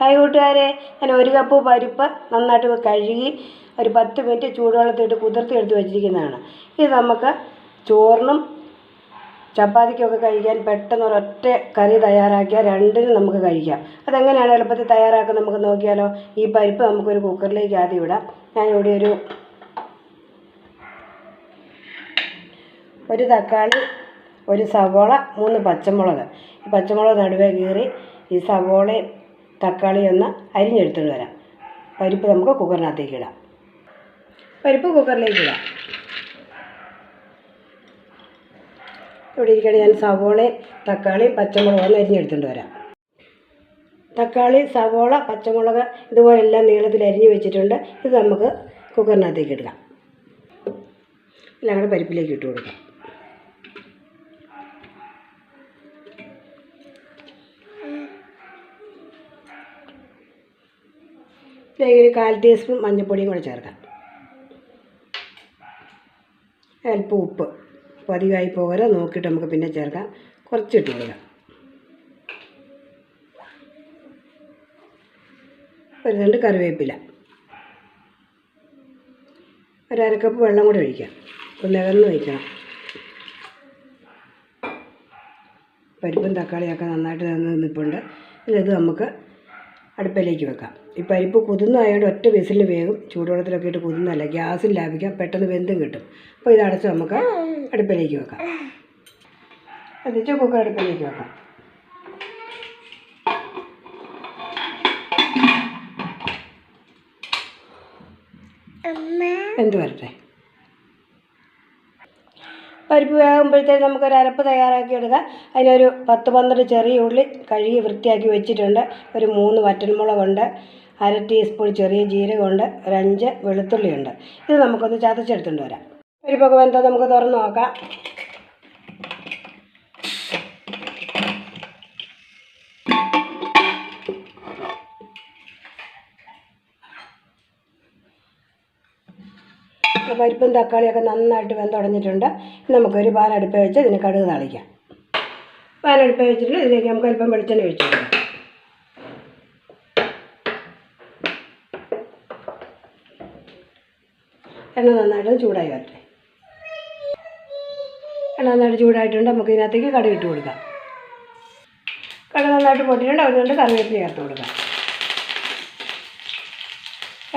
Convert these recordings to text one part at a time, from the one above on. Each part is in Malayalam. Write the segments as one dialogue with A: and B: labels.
A: ഹായ് കൂട്ടുകാരെ. ഞാൻ ഒരു കപ്പ് പരിപ്പ് നന്നായിട്ട് കഴുകി ഒരു പത്ത് മിനിറ്റ് ചൂടുവെള്ളത്തിട്ട് കുതിർത്തി എടുത്ത് വെച്ചിരിക്കുന്നതാണ്. ഇത് നമുക്ക് ചോറിനും ചപ്പാത്തിക്കൊക്കെ കഴിക്കാൻ പെട്ടെന്ന് ഒരൊറ്റ കറി തയ്യാറാക്കിയാൽ രണ്ടിനും നമുക്ക് കഴിക്കാം. അതെങ്ങനെയാണ് എളുപ്പത്തിൽ തയ്യാറാക്കുന്നത് നമുക്ക് നോക്കിയാലോ? ഈ പരിപ്പ് നമുക്കൊരു കുക്കറിലേക്ക് ആദ്യം ഇടാം. ഞാനിവിടെ ഒരു ഒരു തക്കാളി ഒരു സവോള മൂന്ന് പച്ചമുളക്. ഈ പച്ചമുളക് നടുവേ കീറി ഈ സവോളയും തക്കാളിയും ഒന്ന് അരിഞ്ഞെടുത്തുകൊണ്ട് വരാം. പരിപ്പ് നമുക്ക് കുക്കറിനകത്തേക്ക് ഇടാം. പരിപ്പ് കുക്കറിലേക്ക് ഇടാം. ഇവിടെ ഇരിക്കണേ ഞാൻ സവോള തക്കാളിയും പച്ചമുളകും ഒന്ന് അരിഞ്ഞെടുത്തുകൊണ്ട് വരാം. തക്കാളി സവോള പച്ചമുളക് ഇതുപോലെ എല്ലാം നീളത്തിൽ അരിഞ്ഞ് വെച്ചിട്ടുണ്ട്. ഇത് നമുക്ക് കുക്കറിനകത്തേക്ക് ഇടാം. എല്ലാം കൂടെ പരിപ്പിലേക്ക് ഇട്ട് കൊടുക്കാം. ഇതിലേക്ക് ഒരു കാൽ ടീസ്പൂൺ മഞ്ഞൾപ്പൊടിയും കൂടെ ചേർക്കാം. അല്പം ഉപ്പ്. പതിവായി അധികമായി നോക്കിയിട്ട് നമുക്ക് പിന്നെ ചേർക്കാം. കുറച്ചിട്ട് കൊടുക്കാം. ഒരു രണ്ട് കറിവേപ്പില. ഒരര കപ്പ് വെള്ളം കൂടി ഒഴിക്കാം. ഒന്ന് ഒഴിക്കണം. പരിപ്പും തക്കാളിയൊക്കെ നന്നായിട്ട് നിന്ന് നിൽപ്പുണ്ട് ഇത് നമുക്ക് അടുപ്പിലേക്ക് വെക്കാം. ഈ പരിപ്പ് കുതിർന്നതായതുകൊണ്ട് ഒറ്റ വിസിലിന് വേഗം ചൂടുവെള്ളത്തിലൊക്കെ ഇട്ട് കുതിർന്നല്ല ഗ്യാസ് ലാഭിക്കാം. പെട്ടെന്ന് വെന്തും കിട്ടും. അപ്പോൾ ഇത് അടച്ച് നമുക്ക് അടുപ്പിലേക്ക് വെക്കാം. എന്നിട്ട് കുക്കർ അടുപ്പിലേക്ക് വെക്കാം. എന്ത് വരട്ടെ പരിപ്പ് വേകുമ്പോഴത്തേക്ക് നമുക്കൊരു അരപ്പ് തയ്യാറാക്കി എടുക്കാം അതിനൊരു പത്ത് പന്ത്രണ്ട് ചെറിയ ഉള്ളി കഴുകി വൃത്തിയാക്കി വെച്ചിട്ടുണ്ട്. ഒരു മൂന്ന് വറ്റൻമുളകുണ്ട് അര ടീസ്പൂൺ ചെറിയ ജീരകമുണ്ട്. ഒരഞ്ച് വെളുത്തുള്ളിയുണ്ട്. ഇത് നമുക്കൊന്ന് ചതച്ചെടുത്തുകൊണ്ട് വരാം. പരിപ്പൊക്കെ വെന്തോ നമുക്ക് തുറന്ന് നോക്കാം. പരിപ്പും തക്കാളിയൊക്കെ നന്നായിട്ട് വെന്തുടഞ്ഞിട്ടുണ്ട്. നമുക്കൊരു പാനടുപ്പ് വെച്ച് ഇതിന് കടുക് തളിക്കാം പാനടുപ്പ് വെച്ചിട്ട് ഇതിലേക്ക് നമുക്ക് അല്പം വെളിച്ചെണ്ണ ഒഴിച്ചു കൊടുക്കാം. എണ്ണ നന്നായിട്ട് ചൂടായി വരട്ടെ. എണ്ണ നന്നായിട്ട് ചൂടായിട്ടുണ്ട്. നമുക്ക് ഇതിനകത്തേക്ക് കടുക് ഇട്ട് കൊടുക്കാം. കടുക് നന്നായിട്ട് പൊട്ടിയിട്ടുണ്ട്. അതുകൊണ്ട് കറിവേപ്പില ചേർത്ത് കൊടുക്കാം.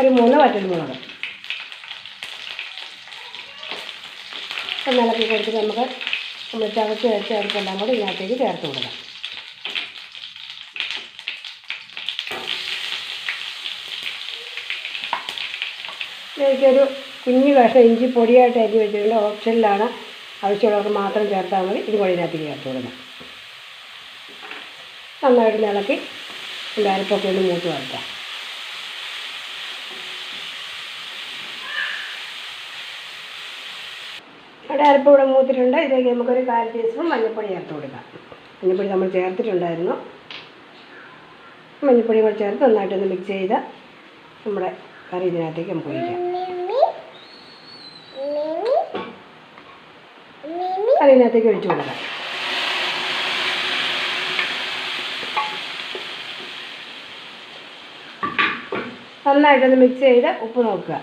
A: ഒരു മൂന്ന് വറ്റൽമുളക്. ഇളക്കി കൊടുത്തിട്ട് നമുക്ക് നമ്മൾ ചതച്ച് വെച്ച് ചേർക്കെല്ലാം കൂടി ഇതിനകത്തേക്ക് ചേർത്ത് കൊടുക്കാം. ഇതിലേക്കൊരു കുഞ്ഞു കഷ്ണം ഇഞ്ചി പൊടിയായിട്ട് അരി വെച്ചിട്ടുണ്ട്. ഓപ്ഷനിലാണ് ആവശ്യമുള്ളവർക്ക് മാത്രം ചേർത്താൽ മതി. ഇത് കൂടി ഇതിനകത്തേക്ക് ചേർത്ത് കൊടുക്കാം. നന്നായിട്ട് ഇളക്കി ഇതിന്റെ അരപ്പൊക്കെ ഒന്ന് മൂത്ത് വരട്ടാം. ഇവിടെ അരപ്പ് ഇവിടെ മൂത്തിട്ടുണ്ട്. ഇതിലേക്ക് നമുക്കൊരു കാൽ ടീസ്പൂൺ മഞ്ഞൾപ്പൊടി ചേർത്ത് കൊടുക്കാം. മഞ്ഞൾപ്പൊടി നമ്മൾ ചേർത്തിട്ടുണ്ടായിരുന്നു. മഞ്ഞൾപ്പൊടി കൂടെ ചേർത്ത് നന്നായിട്ടൊന്ന് മിക്സ് ചെയ്ത് നമ്മുടെ കറി ഇതിനകത്തേക്ക് നമുക്ക് ഒഴിക്കാം. കറി ഇതിനകത്തേക്ക് ഒഴിച്ചു കൊടുക്കാം. നന്നായിട്ടൊന്ന് മിക്സ് ചെയ്ത് ഉപ്പ് നോക്കുക.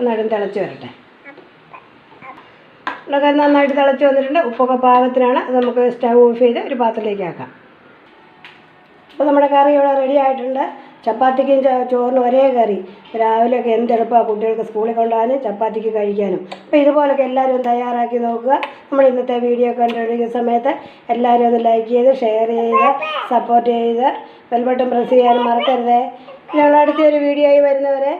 A: നന്നായിട്ട് തിളച്ച് വരട്ടെ. ഉള്ളൊക്കെ നന്നായിട്ട് തിളച്ച് വന്നിട്ടുണ്ട്. ഉപ്പൊക്കെ പാകത്തിനാണ്. അത് നമുക്ക് സ്റ്റവ് ഓഫ് ചെയ്ത് ഒരു പാത്രത്തിലേക്ക് ആക്കാം. അപ്പോൾ നമ്മുടെ കറി ഇവിടെ റെഡി ആയിട്ടുണ്ട്. ചപ്പാത്തിക്കും ചോറിനും ഒരേ കറി. രാവിലെയൊക്കെ എന്ത് എളുപ്പമാണ് കുട്ടികൾക്ക് സ്കൂളിൽ കൊണ്ടുപോകാനും ചപ്പാത്തിക്ക് കഴിക്കാനും. അപ്പോൾ ഇതുപോലൊക്കെ എല്ലാവരും തയ്യാറാക്കി നോക്കുക. നമ്മൾ ഇന്നത്തെ വീഡിയോ കണ്ടുകൊണ്ടിരിക്കുന്ന സമയത്ത് എല്ലാവരും ഒന്ന് ലൈക്ക് ചെയ്ത് ഷെയർ ചെയ്ത് സപ്പോർട്ട് ചെയ്ത് ബെൽ ബട്ടൺ പ്രസ് ചെയ്യാനും മറക്കരുത്. ഞങ്ങൾ വീഡിയോ ആയി വരുന്നവരെ